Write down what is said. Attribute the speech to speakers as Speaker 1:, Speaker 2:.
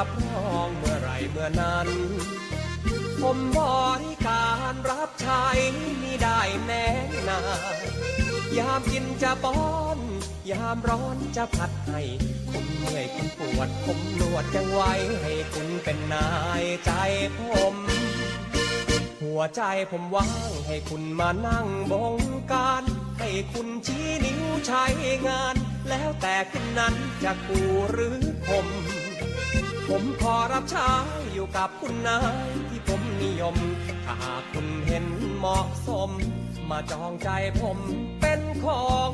Speaker 1: องเมื่อไรเมื่อนั้น ผมบริการรับใช้มิได้แน่นานยามกินจะป้อน ยามร้อนจะผัดให้ผมเหนื่อยคุณปวด ผมนวดยังไว้ให้คุณเป็นนายใจผม หัวใจผมว่างให้คุณมานั่งบงการ ให้คุณชี้นิ้วใช้งาน แล้วแต่คุณนั้นจะกูหรือ ผมขอรับใช้อยู่กับคุณนายที่ผมนิยม ถ้าหากคุณเห็นเหมาะสม มาจองใจผมเป็นของ